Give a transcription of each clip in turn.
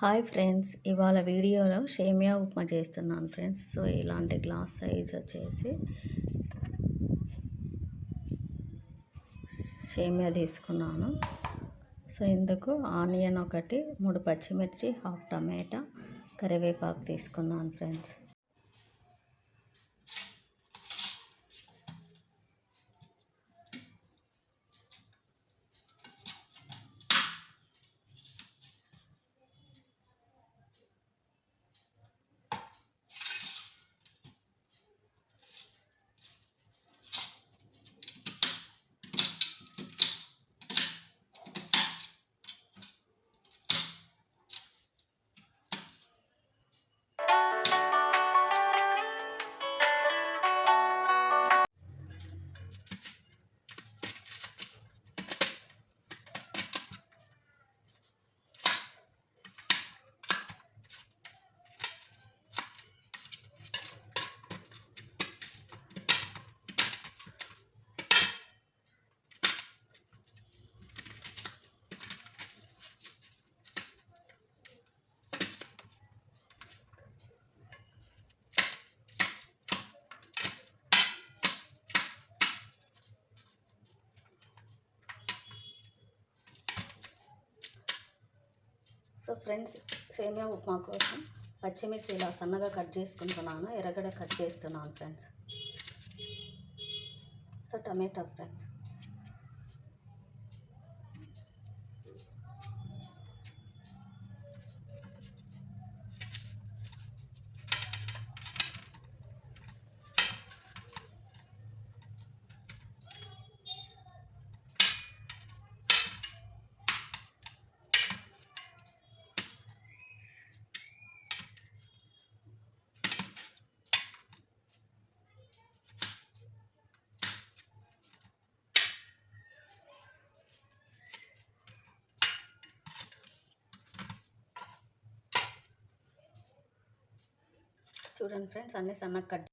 Hi friends ఇవాళ వీడియోలో సేమియా ఉప్మా చేస్తున్నాను ఫ్రెండ్స్. సో ఇలాంటి గ్లాస్ సైజ్ వచ్చేసి సేమియా తీసుకున్నాను. సో ఇందుకు ఆనియన్ ఒకటి మూడు పచ్చిమిర్చి హాఫ్ టమాటా కరివేపాకు తీసుకున్నాను ఫ్రెండ్స్. ఫ్రెండ్స్ సేమియా ఉప్మా కోసం పచ్చిమిర్చి ఇలా సన్నగా కట్ చేసుకుంటున్నాను. ఎర్రగడ్డ కట్ చేస్తున్నాను ఫ్రెండ్స్. So tomato friends. చూడండి ఫ్రెండ్స్ అన్నీ సన్నగా కట్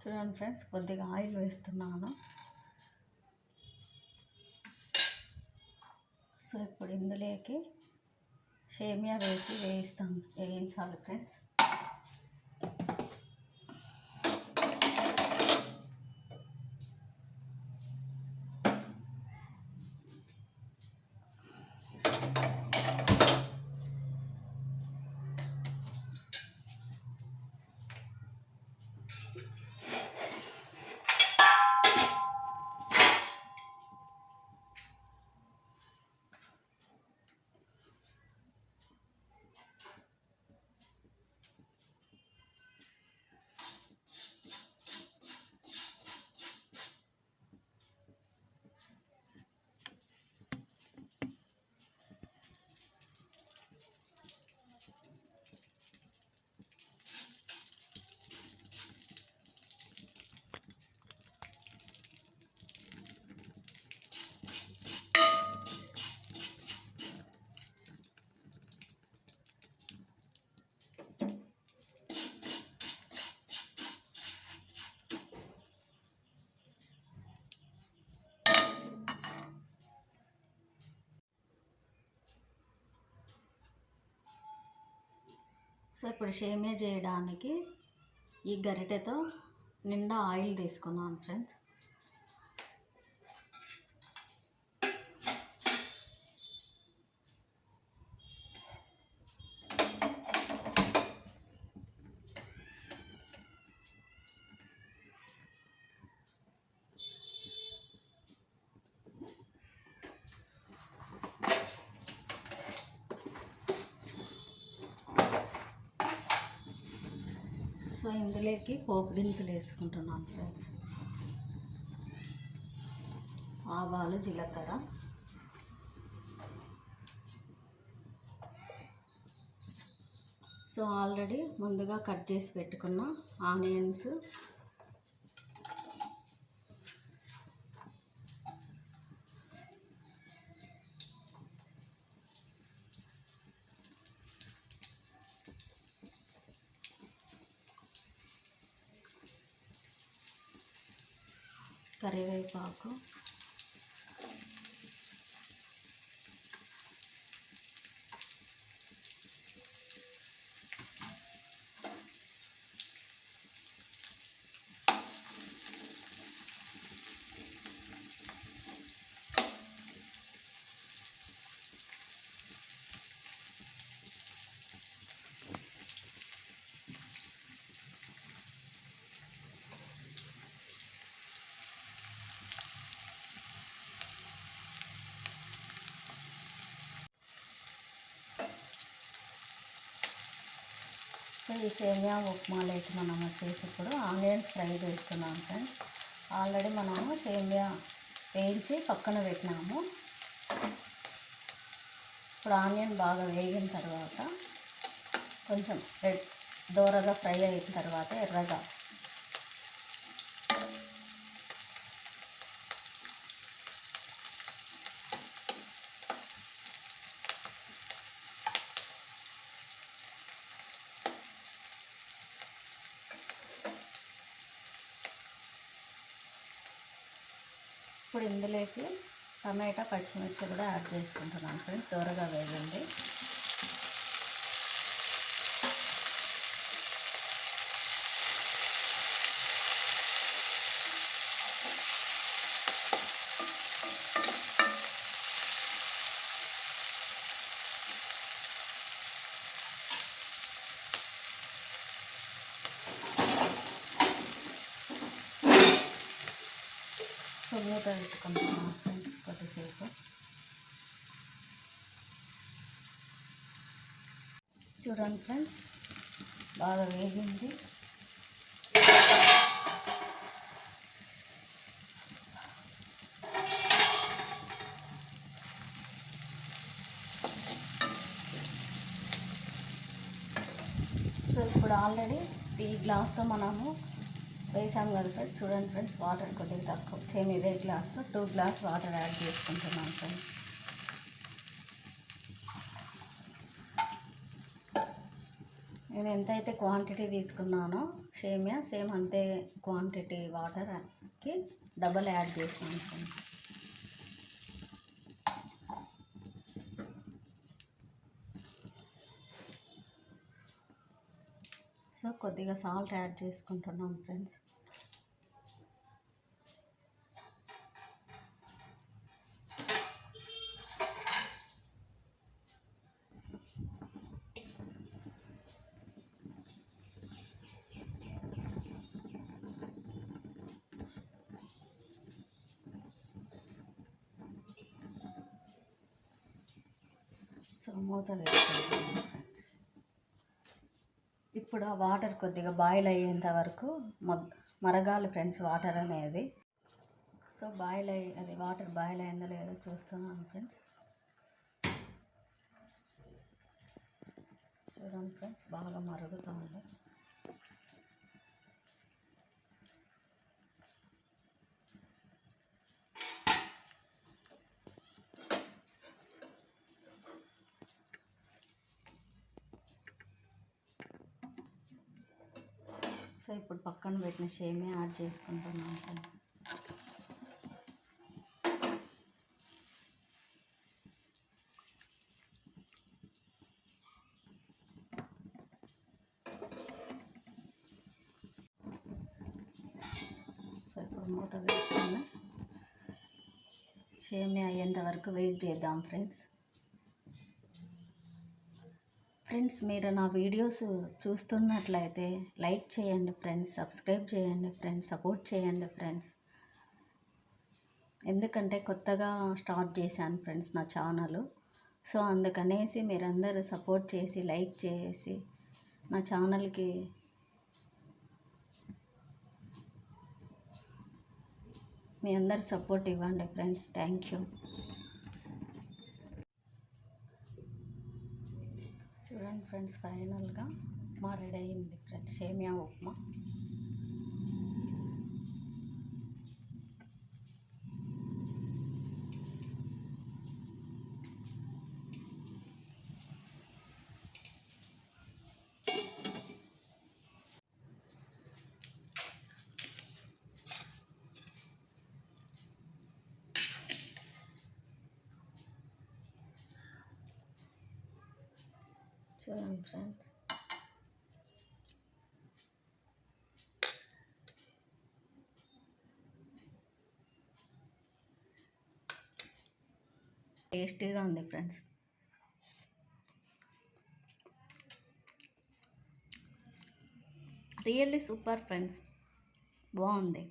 చూడండి ఫ్రెండ్స్ కొద్దిగా ఆయిల్ వేస్తున్నాను. సో ఇప్పుడు ఇందులోకి షేమియా వేసి వేయిస్తాను వేయించాలి ఫ్రెండ్స్. సో ఇప్పుడు షేమియా చేయడానికి ఈ గరిటెతో నిండా ఆయిల్ తీసుకున్నాను ఫ్రెండ్స్. సో ఇందులోకి పోపు దినుసులు వేసుకుంటున్నాను ఫ్రెండ్స్. ఆవాలు జీలకర్ర. సో ఆల్రెడీ ముందుగా కట్ చేసి పెట్టుకున్న ఆనియన్స్ కరివేపాకు సో ఈ సేమియా ఉప్మాలోకి మనం వచ్చేసి ఇప్పుడు ఆనియన్స్ ఫ్రై చేస్తున్నాం ఫ్రెండ్స్. ఆల్రెడీ మనము సేమియా వేయించి పక్కన పెట్టినాము. ఇప్పుడు ఆనియన్ బాగా వేగిన తర్వాత కొంచెం రెడ్ దోరగా ఫ్రై అయిన తర్వాత ఎర్రగా ఇప్పుడు ఇందులోకి టమాటా పచ్చిమిర్చి కూడా యాడ్ చేసుకుంటున్నాను ఫ్రెండ్స్. త్వరగా వేగండి. మూత పెట్టుకుంటున్నాను ఫ్రెండ్స్ కొద్దిసేపు. చూడండి ఫ్రెండ్స్ బాగా వేగింది. సో ఇప్పుడు ఆల్రెడీ టీ గ్లాస్తో మనము వేసాం కదా ఫ్రెండ్స్ చూడండి ఫ్రెండ్స్ వాటర్ కొద్దిగా తక్కువ. సేమ్ ఇదే గ్లాస్తో టూ గ్లాస్ వాటర్ యాడ్ చేసుకుంటున్నాం ఫ్రెండ్స్ నేను ఎంతైతే క్వాంటిటీ తీసుకున్నానో సేమియా సేమ్ అంతే క్వాంటిటీ వాటర్కి డబల్ యాడ్ చేసినాను ఫ్రెండ్స్ సో కొద్దిగా సాల్ట్ యాడ్ చేసుకుంటున్నాం ఫ్రెండ్స్. సో మూత వేసుకుంటున్నాం ఇప్పుడు ఆ వాటర్ కొద్దిగా బాయిల్ అయ్యేంత వరకు మరగాలి ఫ్రెండ్స్ వాటర్ అనేది. సో బాయిల్ అయ్యి అది వాటర్ బాయిల్ అయిందో లేదో చూస్తున్నాను ఫ్రెండ్స్ చూడండి ఫ్రెండ్స్ బాగా మరుగుతుంది. సో ఇప్పుడు పక్కన పెట్టిన షేమే యాడ్ చేసుకుంటున్నాం ఫ్రెండ్స్ సో ఇప్పుడు మూత పెట్టుకుని షేమే అయ్యేంత వరకు వెయిట్ చేద్దాం ఫ్రెండ్స్ ఫ్రెండ్స్ మీరు నా వీడియోస్ చూస్తున్నట్లయితే లైక్ చేయండి ఫ్రెండ్స్ సబ్స్క్రైబ్ చేయండి ఫ్రెండ్స్ సపోర్ట్ చేయండి ఫ్రెండ్స్. ఎందుకంటే కొత్తగా స్టార్ట్ చేశాను ఫ్రెండ్స్ నా ఛానల్. సో అందుకనేసి మీరందరూ సపోర్ట్ చేసి లైక్ చేసి నా ఛానల్కి మీ అందరు సపోర్ట్ ఇవ్వండి friends. Thank you. And friends ఫైనల్గా ఉప్మా రెడీ అయింది ఫ్రెండ్స్ సేమియా ఉప్మా. చూడండి ఫ్రెండ్స్ టేస్టీగా ఉంది ఫ్రెండ్స్ రియల్లీ సూపర్ ఫ్రెండ్స్ బాగుంది